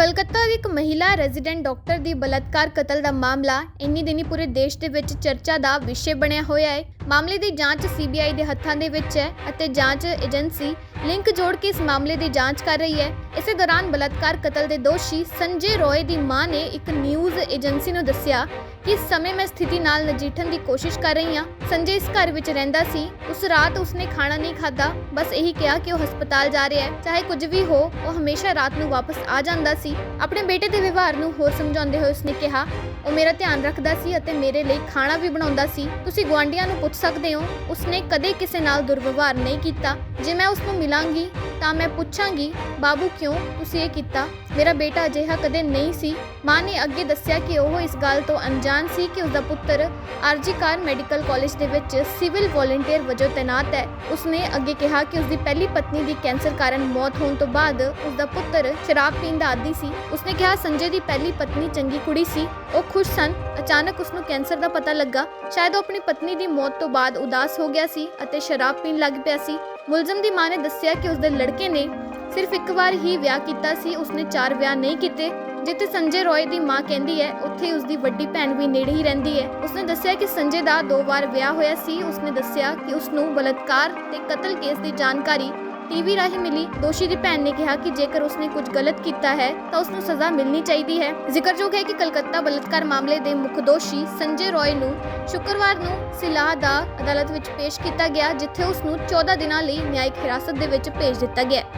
ਕਲਕੱਤਾ ਦੀ ਇੱਕ ਮਹਿਲਾ resident doctor ਦੀ ਬਲਾਤਕਾਰ ਕਤਲ ਦਾ ਮਾਮਲਾ, ਇੰਨੀ ਦਿਨੀ ਪੂਰੇ ਦੇਸ਼ ਦੇ ਵਿੱਚ ਚਰਚਾ ਦਾ ਵਿਸ਼ੇ ਬਣਿਆ ਹੋਇਆ ਹੈ। ਮਾਮਲੇ ਦੀ ਜਾਂਚ ਸੀਬੀਆਈ ਦੇ ਹੱਥਾਂ ਦੇ ਵਿੱਚ ਹੈ ਅਤੇ ਜਾਂਚ ਏਜੰਸੀ ਲਿੰਕ ਜੋੜ ਕੇ ਇਸ ਮਾਮਲੇ ਦੀ ਜਾਂਚ ਕਰ ਰਹੀ ਹੈ। ਇਸੇ ਦੌਰਾਨ ਬਲਾਤਕਾਰ ਕਤਲ ਦੇ ਦੋਸ਼ੀ ਸੰਜੇ ਰੋਏ ਦੀ ਮਾਂ ਨੇ ਇੱਕ ਨਿਊਜ਼ ਏਜੰਸੀ ਨੂੰ ਦੱਸਿਆ ਕਿ ਇਸ ਸਮੇਂ ਮੈਂ ਸਥਿਤੀ ਨਾਲ ਨਜਿੱਠਣ ਦੀ ਕੋਸ਼ਿਸ਼ ਕਰ ਰਹੀ ਹਾਂ। ਸੰਜੇ ਇਸ ਘਰ ਵਿੱਚ ਰਹਿੰਦਾ ਸੀ। ਉਸ ਰਾਤ ਉਸਨੇ ਖਾਣਾ ਨਹੀਂ ਖਾਧਾ। ਬਸ ਇਹੀ ਕਿਹਾ ਕਿ ਉਹ ਹਸਪਤਾਲ ਜਾ ਰਿਹਾ ਹੈ। ਚਾਹੇ ਕੁਝ ਵੀ ਹੋ, ਉਹ ਹਮੇਸ਼ਾ ਰਾਤ ਨੂੰ ਵਾਪਸ ਆ ਜਾਂਦਾ ਸੀ। ਆਪਣੇ ਬੇਟੇ ਦੇ ਵਿਵਹਾਰ ਨੂੰ ਹੋਰ ਸਮਝਾਉਂਦੇ ਹੋਏ ਉਸਨੇ ਕਿਹਾ, ਉਹ ਮੇਰਾ ਧਿਆਨ ਰੱਖਦਾ ਸੀ ਅਤੇ ਮੇਰੇ ਲਈ ਖਾਣਾ ਵੀ ਬਣਾਉਂਦਾ ਸੀ। ਤੁਸੀਂ ਗੁਆਂਢੀਆਂ ਨੂੰ ਪੁੱਛ ਸਕਦੇ ਹੋ? ਉਸਨੇ ਕਦੇ ਕਿਸੇ ਨਾਲ ਦੁਰਵਿਵਹਾਰ ਨਹੀਂ ਕੀਤਾ। ਜੇ ਮੈਂ ਉਸ ਨੂੰ ਮਿਲਾਂਗੀ ਤਾਂ ਮੈਂ ਪੁੱਛਾਂਗੀ, ਬਾਬੂ ਕਿਉਂ ਤੁਸੀਂ ਇਹ ਕੀਤਾ? ਮੇਰਾ ਬੇਟਾ ਅਜਿਹਾ ਕਦੇ ਨਹੀਂ ਸੀ। ਮਾਂ ਨੇ ਅੱਗੇ ਦੱਸਿਆ ਕਿ ਉਹ ਇਸ ਗੱਲ ਤੋਂ ਅਣਜਾਣ ਸੀ ਕਿ ਉਸਦਾ ਪੁੱਤਰ ਆਰਜੀਕਾਰ ਮੈਡੀਕਲ ਕਾਲਜ ਦੇ ਵਿੱਚ ਸਿਵਲ ਵੋਲੰਟੀਅਰ ਵਜੋਂ ਤੈਨਾਤ ਹੈ। ਉਸਨੇ ਅੱਗੇ ਕਿਹਾ ਕਿ ਉਸਦੀ ਪਹਿਲੀ ਪਤਨੀ ਦੀ ਕੈਂਸਰ ਕਾਰਨ ਮੌਤ ਹੋਣ ਤੋਂ ਬਾਅਦ ਉਸਦਾ ਪੁੱਤਰ ਸ਼ਰਾਬ ਪੀਣ ਦਾ ਆਦੀ ਸੀ। ਉਸਨੇ ਕਿਹਾ, ਸੰਜੇ ਦੀ ਪਹਿਲੀ ਪਤਨੀ ਚੰਗੀ ਕੁੜੀ ਸੀ। ਉਹ ਖੁਸ਼ ਸਨ। ਅਚਾਨਕ ਉਸਨੂੰ ਕੈਂਸਰ ਦਾ ਪਤਾ ਲੱਗਾ। ਸ਼ਾਇਦ ਉਹ ਆਪਣੀ ਪਤਨੀ ਦੀ ਮੌਤ ਤੋਂ ਬਾਅਦ ਉਦਾਸ ਹੋ ਗਿਆ ਸੀ ਅਤੇ ਸ਼ਰਾਬ ਪੀਣ ਲੱਗ ਪਿਆ ਸੀ। ਮੁਲਜ਼ਮ ਦੀ ਮਾਂ ਨੇ ਦੱਸਿਆ ਕਿ ਉਸਦੇ ਲੜਕੇ ਨੇ ਸਿਰਫ ਇੱਕ ਵਾਰ ਹੀ ਵਿਆਹ ਕੀਤਾ ਸੀ, ਉਸਨੇ ਚਾਰ ਵਿਆਹ ਨਹੀਂ ਕੀਤੇ। ਜਿੱਥੇ ਸੰਜੇ ਰੋਏ ਦੀ ਮਾਂ ਕਹਿੰਦੀ ਹੈ, ਉੱਥੇ ਉਸਦੀ ਵੱਡੀ ਭੈਣ ਵੀ ਨੇੜੇ ਹੀ ਰਹਿੰਦੀ ਹੈ। ਉਸਨੇ ਦੱਸਿਆ ਕਿ ਸੰਜੇ ਦਾ ਦੋ ਵਾਰ ਵਿਆਹ ਹੋਇਆ ਸੀ, ਉਸਨੇ ਦੱਸਿਆ ਕਿ ਉਸਨੂੰ ਬਲਾਤਕਾਰ ਤੇ ਕਤਲ ਕੇਸ ਦੀ ਜਾਣਕਾਰੀ ਟੀਵੀ ਰਾਹੀਂ ਮਿਲੀ, ਦੋਸ਼ੀ ਦੀ ਭੈਣ ਨੇ ਕਿਹਾ ਕਿ ਜੇਕਰ ਉਸਨੇ ਕੁਝ ਗਲਤ ਕੀਤਾ ਹੈ, ਤਾਂ ਉਸਨੂੰ ਸਜ਼ਾ ਮਿਲਣੀ ਚਾਹੀਦੀ ਹੈ। ਜ਼ਿਕਰਯੋਗ ਹੈ ਕਿ ਕਲਕੱਤਾ ਬਲਾਤਕਾਰ ਮਾਮਲੇ ਦੇ ਮੁੱਖ ਦੋਸ਼ੀ ਸੰਜੇ ਰੋਏ ਨੂੰ ਸ਼ੁੱਕਰਵਾਰ ਨੂੰ ਸਿਲਾਹ ਦਾ ਅਦਾਲਤ ਵਿੱਚ ਪੇਸ਼ ਕੀਤਾ ਗਿਆ, ਜਿੱਥੇ ਉਸ ਨੂੰ 14 ਦਿਨਾਂ ਲਈ ਨਿਆਇਕ ਹਿਰਾਸਤ ਦੇ ਵਿੱਚ ਭੇਜ ਦਿੱਤਾ ਗਿਆ।